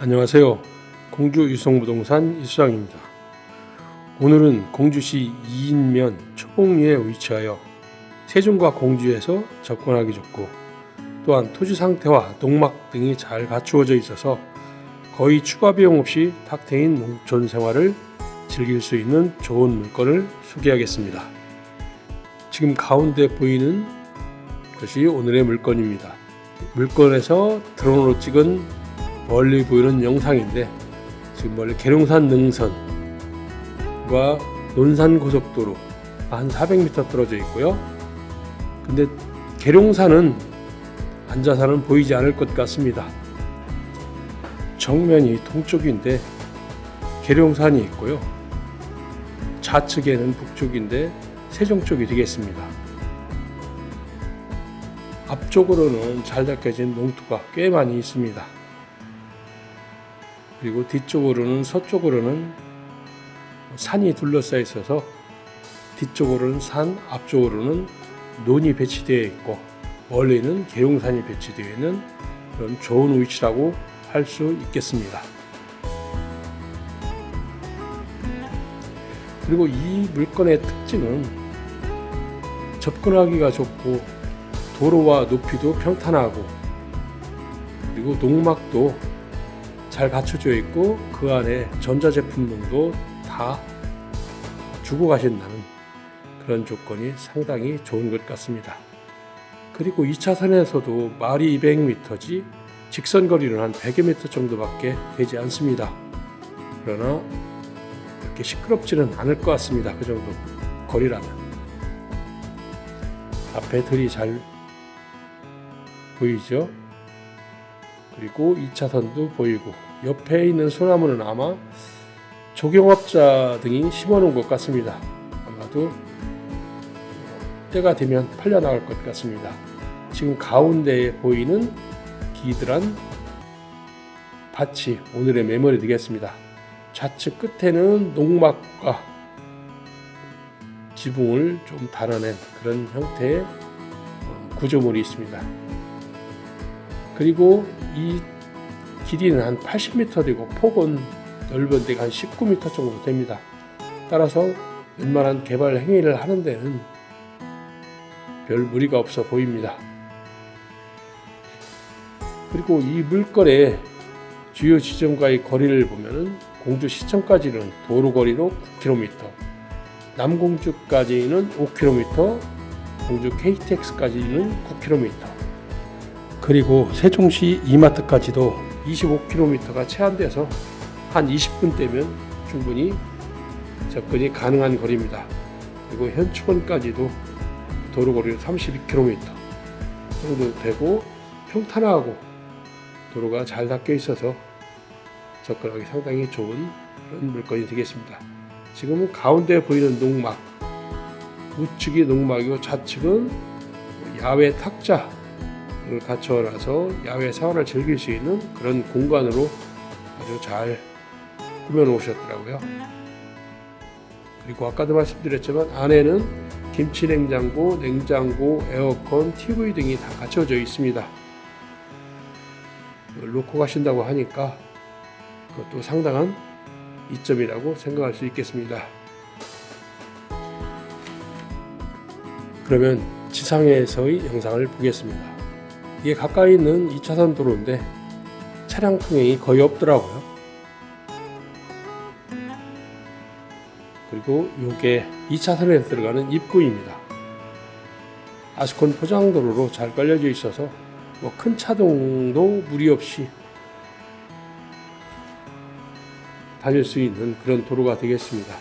안녕하세요. 공주 유성부동산 이수장입니다. 오늘은 공주시 이인면 초봉리에 위치하여 세종과 공주에서 접근하기 좋고 또한 토지 상태와 농막 등이 잘 갖추어져 있어서 거의 추가 비용 없이 탁 트인 농촌 생활을 즐길 수 있는 좋은 물건을 소개하겠습니다. 지금 가운데 보이는 것이 오늘의 물건입니다. 물건에서 드론으로 찍은 멀리 보이는 영상인데 지금 멀리 계룡산 능선과 논산 고속도로 한 400m 떨어져 있고요. 근데 계룡산은 앉아서는 보이지 않을 것 같습니다. 정면이 동쪽인데 계룡산이 있고요. 좌측에는 북쪽인데 세종 쪽이 되겠습니다. 앞쪽으로는 잘 닦여진 농토가 꽤 많이 있습니다. 그리고 뒤쪽으로는 서쪽으로는 산이 둘러싸여 있어서 뒤쪽으로는 산, 앞쪽으로는 논이 배치되어 있고 멀리는 계룡산이 배치되어 있는 그런 좋은 위치라고 할 수 있겠습니다. 그리고 이 물건의 특징은 접근하기가 좋고 도로와 높이도 평탄하고 그리고 농막도 잘 갖춰져 있고 그 안에 전자제품들도 다 주고 가신다는 그런 조건이 상당히 좋은 것 같습니다. 그리고 2차선에서도 말이 200m지 직선 거리는 한 100여 m 정도밖에 되지 않습니다. 그러나 그렇게 시끄럽지는 않을 것 같습니다. 그 정도 거리라면. 앞에 들이 잘 보이죠? 그리고 2차선도 보이고 옆에 있는 소나무는 아마 조경업자 등이 심어놓은 것 같습니다. 아마도 때가 되면 팔려나갈 것 같습니다. 지금 가운데에 보이는 기드란 밭이 오늘의 메모리 되겠습니다. 좌측 끝에는 농막과 지붕을 좀 달아낸 그런 형태의 어, 구조물이 있습니다. 그리고 이 길이는 한 80m 되고 폭은 넓은 데가 한 19m 정도 됩니다. 따라서 웬만한 개발 행위를 하는 데는 별 무리가 없어 보입니다. 그리고 이 물건의 주요 지점과의 거리를 보면은 공주 시청까지는 도로 거리로 9km, 남공주까지는 5km, 공주 KTX까지는 9km, 그리고 세종시 이마트까지도 25km가 제한돼서 한 20분 되면 충분히 접근이 가능한 거리입니다. 그리고 현충원까지도 도로 거리는 32km 정도 되고 평탄하고 도로가 잘 닦여 있어서 접근하기 상당히 좋은 그런 물건이 되겠습니다. 지금은 가운데 보이는 농막, 우측이 농막이고 좌측은 야외 탁자 를 갖춰놔서 야외 생활을 즐길 수 있는 그런 공간으로 아주 잘 꾸며 놓으셨더라고요. 그리고 아까도 말씀드렸지만 안에는 김치 냉장고, 냉장고, 에어컨, TV 등이 다 갖춰져 있습니다. 놓고 가신다고 하니까 그것도 상당한 이점이라고 생각할 수 있겠습니다. 그러면 지상에서의 영상을 보겠습니다. 이게 가까이 있는 2차선 도로인데 차량 통행이 거의 없더라고요. 그리고 이게 2차선에서 들어가는 입구입니다. 아스콘 포장도로로 잘 깔려져 있어서 뭐 큰 차동도 무리 없이 다닐 수 있는 그런 도로가 되겠습니다.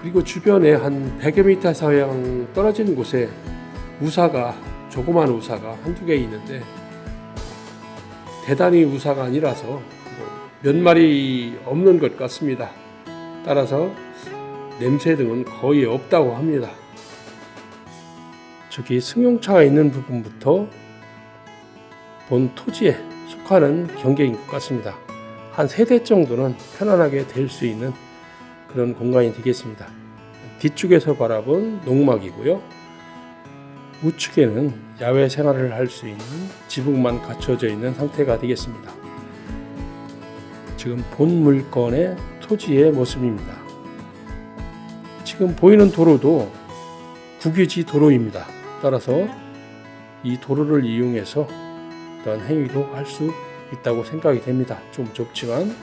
그리고 주변에 한 100여 미터 사양 떨어진 곳에 우사가 조그만 우사가 한두 개 있는데 대단히 우사가 아니라서 뭐몇 마리 없는 것 같습니다. 따라서 냄새 등은 거의 없다고 합니다. 저기 승용차가 있는 부분부터 본 토지에 속하는 경계인 것 같습니다. 한 세 대 정도는 편안하게 될 수 있는 그런 공간이 되겠습니다. 뒤쪽에서 바라본 농막이고요. 우측에는 야외 생활을 할 수 있는 지붕만 갖춰져 있는 상태가 되겠습니다. 지금 본 물건의 토지의 모습입니다. 지금 보이는 도로도 국유지 도로입니다. 따라서 이 도로를 이용해서 어떤 행위도 할 수 있다고 생각이 됩니다. 좀 좁지만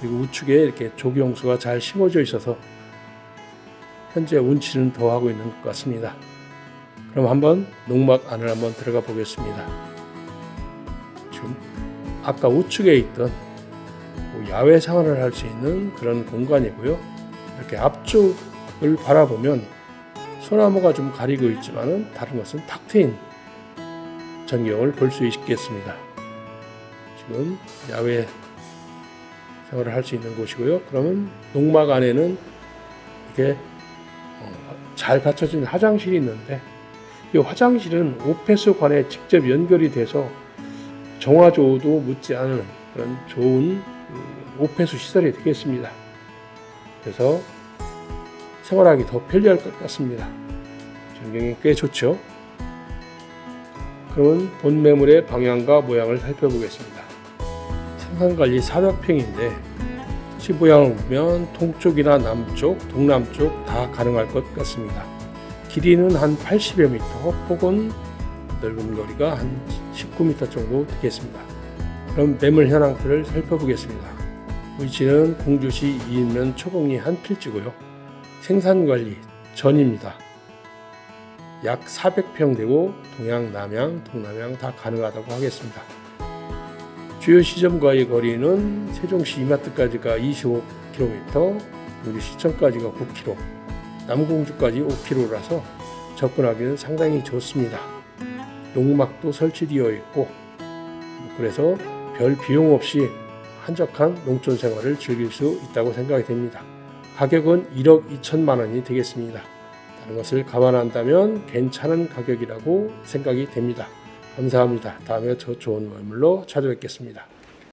그리고 우측에 이렇게 조경수가 잘 심어져 있어서 현재 운치는 더 하고 있는 것 같습니다. 그럼 한번 농막 안을 한번 들어가 보겠습니다. 지금 아까 우측에 있던 뭐 야외 생활을 할 수 있는 그런 공간이고요. 이렇게 앞쪽을 바라보면 소나무가 좀 가리고 있지만은 다른 것은 탁 트인 전경을 볼 수 있겠습니다. 지금 야외 생활을 할 수 있는 곳이고요. 그러면 농막 안에는 이게 어, 잘 갖춰진 화장실이 있는데 이 화장실은 오폐수관에 직접 연결이 돼서 정화조도 묻지 않은 그런 좋은 음, 오폐수 시설이 되겠습니다. 그래서 생활하기 더 편리할 것 같습니다. 전경이 꽤 좋죠. 그러면 본 매물의 방향과 모양을 살펴보겠습니다. 생산관리 400평인데 시 모양을 보면 동쪽이나 남쪽, 동남쪽 다 가능할 것 같습니다. 길이는 한 80여 미터, 폭은 넓은 거리가 한 19m 정도 되겠습니다. 그럼 매물 현황들을 살펴보겠습니다. 위치는 공주시 이인면 초봉리 한 필지고요. 생산관리 전입니다. 약 400평 되고 동양, 남양, 동남양 다 가능하다고 하겠습니다. 주요 시점과의 거리는 세종시 이마트까지가 25km, 여기 시청까지가 9km, 남공주까지 5km라서 접근하기는 상당히 좋습니다. 농막도 설치되어 있고 그래서 별 비용 없이 한적한 농촌 생활을 즐길 수 있다고 생각이 됩니다. 가격은 1억 2천만 원이 되겠습니다. 다른 것을 감안한다면 괜찮은 가격이라고 생각이 됩니다. 감사합니다. 다음에 더 좋은 매물로 찾아뵙겠습니다.